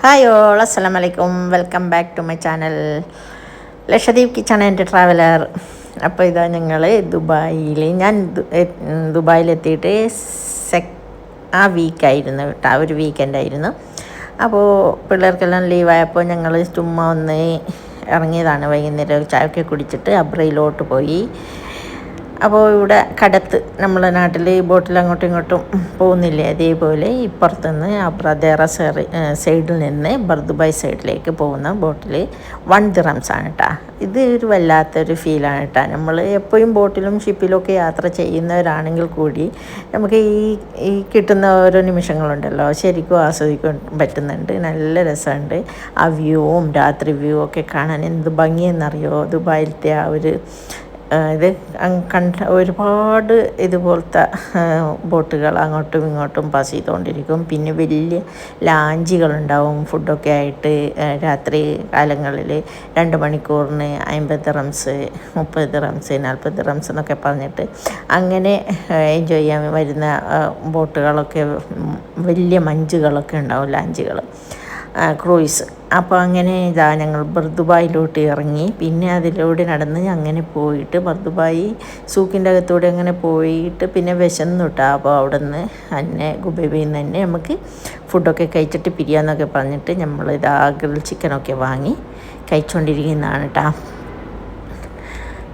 Hi all അസ്സാം വലൈക്കും welcome back to my channel Lakshadweep kitchen എന്റെ ട്രാവലർ. അപ്പോൾ ഇതാ ഞങ്ങൾ ദുബായിൽ ഞാൻ ദുബായിലെത്തിയിട്ട് സെ ആ വീക്കായിരുന്നു കേട്ടോ ഒരു വീക്കെൻഡ് ആയിരുന്നു. അപ്പോൾ പിള്ളേർക്കെല്ലാം ലീവായപ്പോൾ ഞങ്ങൾ ചുമ്മാ ഒന്ന് ഇറങ്ങിയതാണ്. വൈകുന്നേരം ചായയൊക്കെ കുടിച്ചിട്ട് അബ്രയിലോട്ട് പോയി. അപ്പോൾ ഇവിടെ കടത്ത് നമ്മളെ നാട്ടിൽ ഈ ബോട്ടിൽ അങ്ങോട്ടും ഇങ്ങോട്ടും പോകുന്നില്ലേ അതേപോലെ ഇപ്പുറത്തുനിന്ന് അബ്രദേറ സൈഡിൽ നിന്ന് ബർദുബായ് സൈഡിലേക്ക് പോകുന്ന ബോട്ടിൽ വൺ ദിറംസ് ആണ് കേട്ടോ ഇത് ഒരു വല്ലാത്തൊരു ഫീലാണ് കേട്ടോ നമ്മൾ എപ്പോഴും ബോട്ടിലും ഷിപ്പിലൊക്കെ യാത്ര ചെയ്യുന്നവരാണെങ്കിൽ കൂടി നമുക്ക് ഈ ഈ കിട്ടുന്ന ഓരോ നിമിഷങ്ങളുണ്ടല്ലോ. ശരിക്കും ആസ്വദിക്കാൻ പറ്റുന്നുണ്ട്. നല്ല രസമുണ്ട്. ആ വ്യൂവും രാത്രി വ്യൂ ഒക്കെ കാണാൻ എന്ത് ഭംഗിയെന്നറിയോ? ദുബായിലത്തെ ആ ഒരു ഇത് കണ്ട ഒരുപാട് ഇതുപോലത്തെ ബോട്ടുകൾ അങ്ങോട്ടും ഇങ്ങോട്ടും പാസ് ചെയ്തുകൊണ്ടിരിക്കും. പിന്നെ വലിയ ലാഞ്ചുകളുണ്ടാവും ഫുഡൊക്കെ ആയിട്ട് രാത്രി കാലങ്ങളിൽ രണ്ട് മണിക്കൂറിന് അമ്പത് റംസ് മുപ്പത് റംസ് നാൽപ്പത് റംസ് എന്നൊക്കെ പറഞ്ഞിട്ട് അങ്ങനെ എൻജോയ് ചെയ്യാൻ വരുന്ന ബോട്ടുകളൊക്കെ വലിയ മഞ്ചുകളൊക്കെ ഉണ്ടാവും ലാഞ്ചുകൾ ക്രൂയിസ്. അപ്പോൾ അങ്ങനെ ഇതാ ഞങ്ങൾ ബർദുബായിലോട്ട് ഇറങ്ങി. പിന്നെ അതിലൂടെ നടന്ന് അങ്ങനെ പോയിട്ട് ബർദുബായി സൂക്കിന്റെ അകത്തൂടെ അങ്ങനെ പോയിട്ട് പിന്നെ വിശന്നിട്ടാ. അപ്പോൾ അവിടെ നിന്ന് തന്നെ ഗുബൈബയിൽ നിന്ന് തന്നെ നമുക്ക് ഫുഡൊക്കെ കഴിച്ചിട്ട് പിരിയാന്നൊക്കെ പറഞ്ഞിട്ട് നമ്മൾ ഇതാ ഗ്രിൽ ചിക്കനൊക്കെ വാങ്ങി കഴിച്ചുകൊണ്ടിരിക്കുന്നതാണ് കേട്ടോ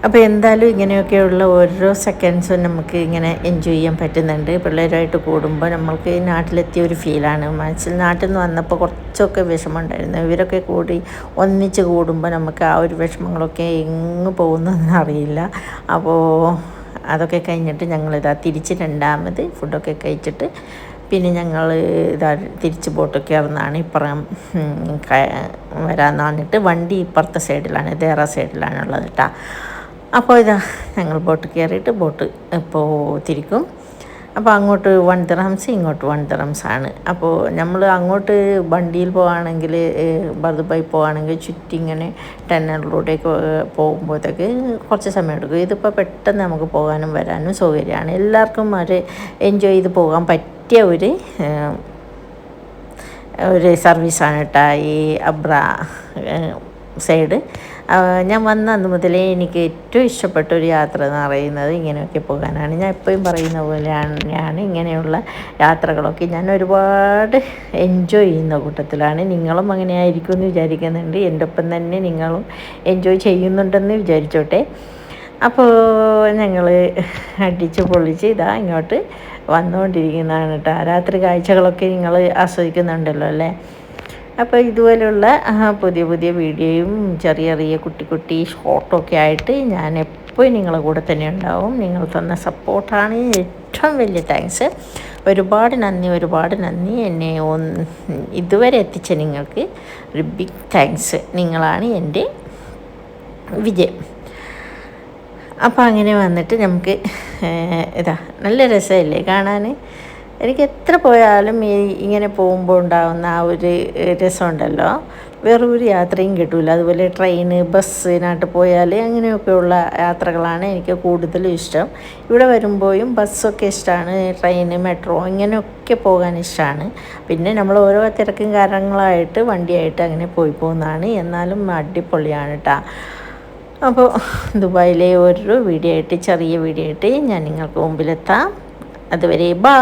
അപ്പോൾ എന്തായാലും ഇങ്ങനെയൊക്കെയുള്ള ഓരോ സെക്കൻഡ്സും നമുക്ക് ഇങ്ങനെ എൻജോയ് ചെയ്യാൻ പറ്റുന്നുണ്ട്. പിള്ളേരുമായിട്ട് കൂടുമ്പോൾ നമ്മൾക്ക് നാട്ടിലെത്തിയ ഒരു ഫീലാണ് മനസ്സിൽ നാട്ടിൽ നിന്ന് വന്നപ്പോൾ കുറച്ചൊക്കെ വിഷമം ഉണ്ടായിരുന്നു ഇവരൊക്കെ കൂടി ഒന്നിച്ച് കൂടുമ്പോൾ നമുക്ക് ആ ഒരു വിഷമങ്ങളൊക്കെ എങ്ങ് പോകുന്നതെന്ന് അറിയില്ല. അപ്പോൾ അതൊക്കെ കഴിഞ്ഞിട്ട് ഞങ്ങളിതാ തിരിച്ച് രണ്ടാമത് ഫുഡൊക്കെ കഴിച്ചിട്ട് പിന്നെ ഞങ്ങൾ ഇതാ തിരിച്ച് ബോട്ടൊക്കെ ഇറന്നാണ് ഇപ്പുറം വരാമെന്ന് പറഞ്ഞിട്ട് വണ്ടി ഇപ്പുറത്തെ സൈഡിലാണ് ദേറ സൈഡിലാണുള്ളത് കേട്ടോ അപ്പോൾ ഇതാ ഞങ്ങൾ ബോട്ട് കയറിയിട്ട് ബോട്ട് ഇപ്പോൾ തിരിക്കും. അപ്പോൾ അങ്ങോട്ട് വൺ ദിറംസ് ഇങ്ങോട്ട് വൺ ദിറംസ് ആണ്. അപ്പോൾ നമ്മൾ അങ്ങോട്ട് വണ്ടിയിൽ പോവുകയാണെങ്കിൽ ബർദുബായി പോവുകയാണെങ്കിൽ ചുറ്റി ഇങ്ങനെ ടന്നലിലൂടെയൊക്കെ പോകുമ്പോഴത്തേക്ക് കുറച്ച് സമയം എടുക്കും. ഇതിപ്പോൾ പെട്ടെന്ന് നമുക്ക് പോകാനും വരാനും സൗകര്യമാണ്. എല്ലാവർക്കും ഒരു എൻജോയ് ചെയ്ത് പോകാൻ പറ്റിയ ഒരു ഒരു സർവീസാണ് കേട്ടോ ഈ അബ്ര സൈഡ് ഞാൻ വന്ന അന്ന് മുതലേ എനിക്ക് ഏറ്റവും ഇഷ്ടപ്പെട്ട ഒരു യാത്ര എന്ന് പറയുന്നത് ഇങ്ങനെയൊക്കെ പോകാനാണ്. ഞാൻ എപ്പോഴും പറയുന്ന പോലെയാണ് ഞാൻ ഇങ്ങനെയുള്ള യാത്രകളൊക്കെ ഞാൻ ഒരുപാട് എൻജോയ് ചെയ്യുന്ന കൂട്ടത്തിലാണ്. നിങ്ങളും അങ്ങനെ ആയിരിക്കും എന്ന് വിചാരിക്കുന്നുണ്ട്. എന്റെ ഒപ്പം തന്നെ നിങ്ങളും എൻജോയ് ചെയ്യുന്നുണ്ടെന്ന് വിചാരിച്ചോട്ടെ. അപ്പോൾ ഞങ്ങൾ അടിച്ച് പൊളിച്ച് ഇതാ ഇങ്ങോട്ട് വന്നുകൊണ്ടിരിക്കുന്നതാണ് കേട്ടോ രാത്രി കാഴ്ചകളൊക്കെ നിങ്ങൾ ആസ്വദിക്കുന്നുണ്ടല്ലോ അല്ലേ? അപ്പോൾ ഇതുപോലെയുള്ള പുതിയ പുതിയ വീഡിയോയും ചെറിയ ചെറിയ കുട്ടി കുട്ടി ഷോർട്ടൊക്കെ ആയിട്ട് ഞാൻ എപ്പോഴും നിങ്ങളെ കൂടെ തന്നെ ഉണ്ടാവും. നിങ്ങൾ തന്ന സപ്പോർട്ടാണ് ഏറ്റവും വലിയ താങ്ക്സ് ഒരുപാട് നന്ദി ഒരുപാട് നന്ദി. എന്നെ ഇതുവരെ എത്തിച്ച നിങ്ങൾക്ക് ഒരു ബിഗ് താങ്ക്സ് നിങ്ങളാണ് എന്റെ വിജയം. അപ്പോൾ അങ്ങനെ വന്നിട്ട് നമുക്ക് ഇതാ നല്ല രസമല്ലേ കാണാൻ? എനിക്ക് എത്ര പോയാലും ഈ ഇങ്ങനെ പോകുമ്പോൾ ഉണ്ടാകുന്ന ആ ഒരു രസമുണ്ടല്ലോ. വേറെ ഒരു യാത്രയും കിട്ടില്ല അതുപോലെ ട്രെയിന് ബസ്സിനായിട്ട് പോയാൽ അങ്ങനെയൊക്കെയുള്ള യാത്രകളാണ് എനിക്ക് കൂടുതലും ഇഷ്ടം. ഇവിടെ വരുമ്പോഴും ബസ്സൊക്കെ ഇഷ്ടമാണ് ട്രെയിന് മെട്രോ ഇങ്ങനെയൊക്കെ പോകാൻ ഇഷ്ടമാണ് പിന്നെ നമ്മൾ ഓരോ തിരക്കും കാരണങ്ങളായിട്ട് വണ്ടിയായിട്ട് അങ്ങനെ പോയി പോകുന്നതാണ്. എന്നാലും അടിപൊളിയാണ് കേട്ടോ അപ്പോൾ ദുബായിലെ ഒരു വീഡിയോ ആയിട്ട് ചെറിയ വീഡിയോ ആയിട്ട് ഞാൻ നിങ്ങൾക്ക് മുമ്പിലെത്താം. അതുവരെ ബാ